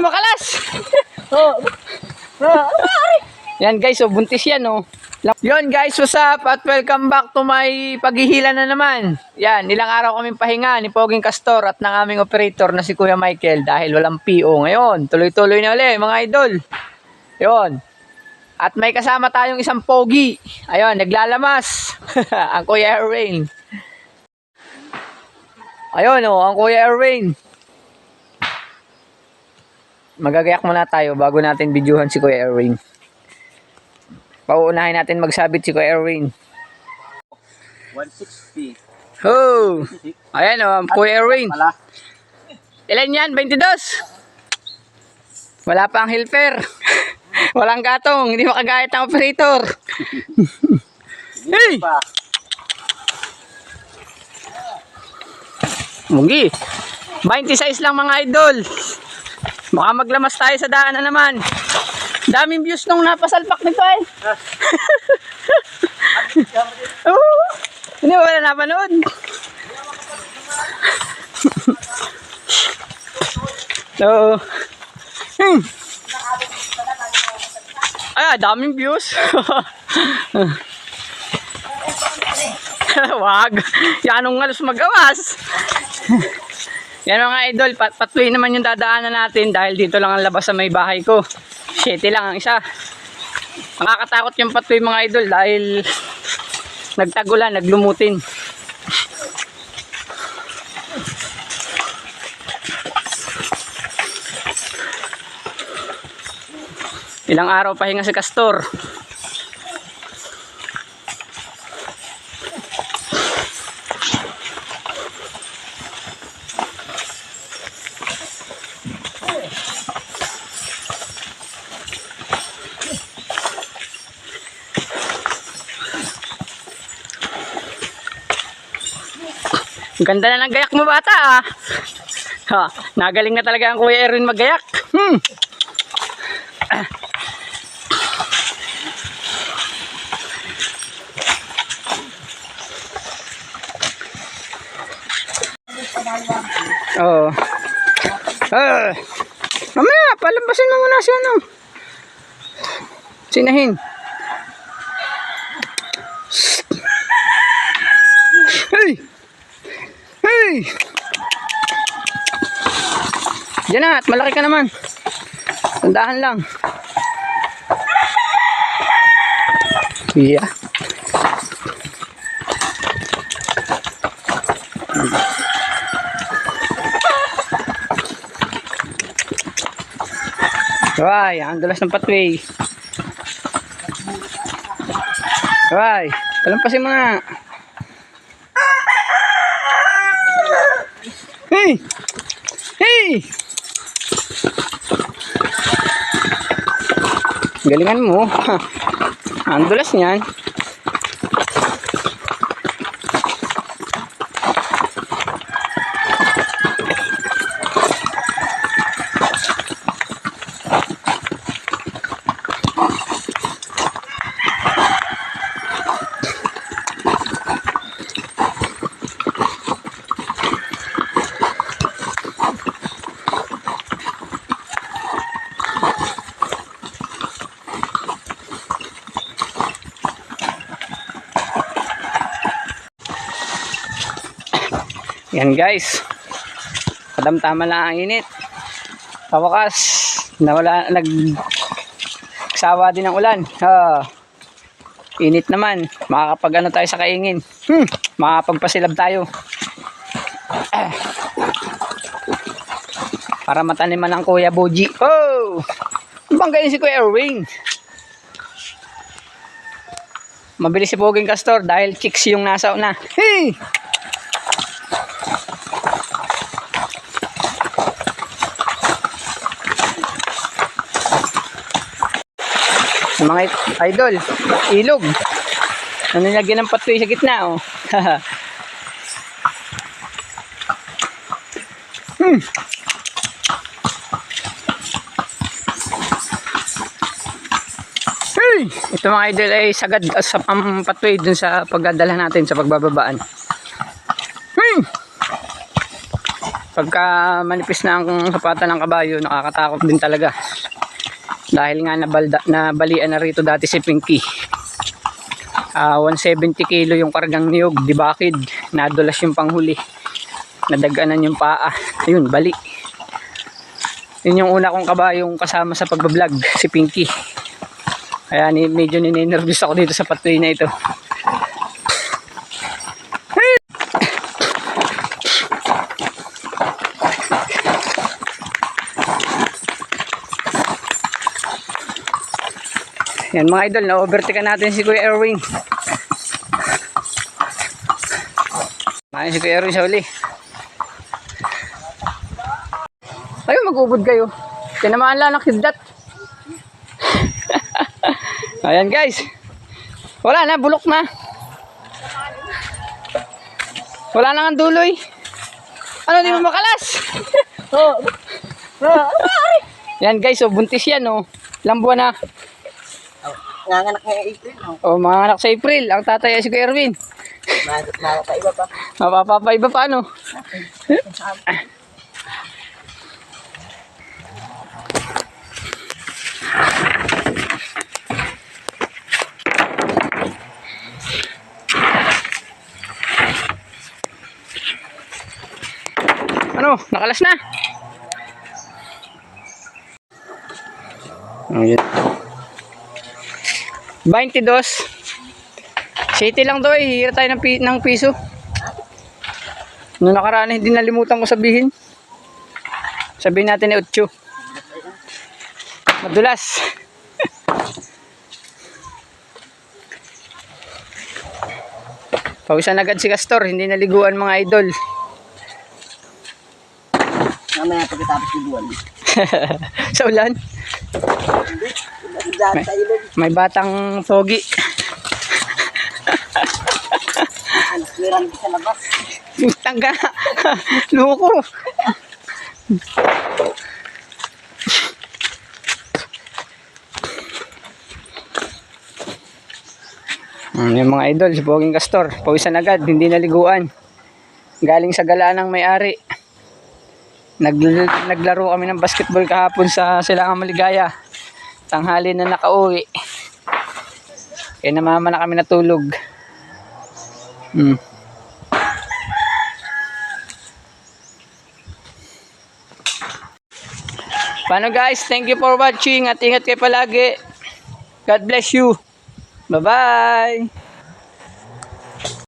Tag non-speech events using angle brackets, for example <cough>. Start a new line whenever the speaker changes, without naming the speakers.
Makalas! <laughs> yan guys, oh, buntis yan oh. Yon guys, what's up? At welcome back to my paghihila na naman. Yan, ilang araw kaming pahinga ni Poging Castor at ng aming operator na si Kuya Michael dahil walang PO ngayon. Tuloy-tuloy na ulit mga idol. Yon. At may kasama tayong isang pogi. Ayun, naglalamas. <laughs> ang Kuya Erwin. Ayun oh, ang Kuya Erwin. Magagayak muna tayo bago natin videohan si Kuya Erwin. Pauunahin natin magsabit si Kuya Erwin.
160.
Oh! Ayan oh, ang Kuya Erwin. Ilan yan? 22? Wala pa ang helper. <laughs> Walang gatong. Hindi makagayat ang operator. hey! Mugi. 26 lang mga idol. Baka maglamas tayo sa daan na naman. Daming views nung napasalpak nito eh. <laughs> Oo. Hindi mo wala napanood. <laughs> Oo. Hmm. Ah, daming views. <laughs> Wag. Yan ang ngalos magawas. Yan mga idol, pat patuloy naman yung dadaanan natin dahil dito lang ang labas sa may bahay ko. Shitty lang ang isa. Nakakatakot yung patuloy mga idol dahil nagtagulan, naglumutin. Ilang araw pahinga si Castor. Ang Ganda na ng gayak mo bata ah. Ha, nagaling na talaga ang Kuya Erwin magayak. Hmm. Oo. Ah. Mamaya, palabasin mo muna si ano. Sinahin. Hey! Hey! Diyan na, at malaki ka naman. Tandahan lang. Yeah. Ay, ang dulas ng patway. Ay, palampasin mo na. Hey! Hey! Galingan mo. <laughs> Ang dulas niyan. Yan guys. Kadamtama lang ang init. Pawakas. Nawala, nag sawa din ang ulan. Ah. Init naman. Makakapag ano tayo sa kaingin. Hmm. Makakapagpasilab tayo. Ah. Para mataniman ang Kuya Boji. Oh! Bang ganyan si Kuya Erwin? Mabilis si Poging Castor dahil chicks yung nasa una. Hey! Mga idol, ilog. Ano nilagyan ng patoy sa gitna, oh. <laughs> hmm. Hey! Ito mga idol ay sagad uh, sa pampatway dun sa pagdadala natin sa pagbababaan. Hmm. Pagka manipis na ang kapatan ng kabayo, nakakatakot din talaga. Dahil nga nabalda, nabalian na rito dati si Pinky. Ah, 170 kilo yung kargang niyog, dibakid. Nadulas yung panghuli. Nadaganan yung paa. Ayun, bali. Yun yung una kong kabayong kasama sa pagbablog, si Pinky. Kaya medyo ninenervous ako dito sa patuloy na ito. Yan mga idol, na-overtake natin si Kuya Erwin. Mahin si Kuya Erwin sa uli. Ayun, mag-ubod kayo. Tinamaan lang ng kidlat. <laughs> Ayan guys. Wala na, bulok na. Wala na nga duloy. Ano, di mo makalas? <laughs> Yan guys, oh, buntis yan oh. Ilang buwan na.
Nanganak nga April?
Oh, mga anak sa April, ang tatay ay si Kuya Erwin.
Nakakaiba pa.
Mapapapaiba pa ano? Ano? Nakalas na? Ayan. 22. City lang daw eh. Hira tayo ng, pi- ng piso. Noong nakaraan, hindi nalimutan ko sabihin. Sabihin natin ni Utsu. Madulas. <laughs> Pawisan agad si Castor, hindi naliguan mga idol.
Mamaya pagkatapos ni Buwan. <laughs>
Sa ulan,
sa
may batang pogi.
ang swiran sa labas.
Tangga. Loko. Hmm, yung mga idol, si Poging Castor, pawisan agad, hindi naliguan. Galing sa galaan ng may-ari. Nag, naglaro kami ng basketball kahapon sa Silangang Maligaya. Tanghali na nakauwi. Kaya namama na kami natulog. Hmm. Paano guys? Thank you for watching at ingat kayo palagi. God bless you. Bye-bye.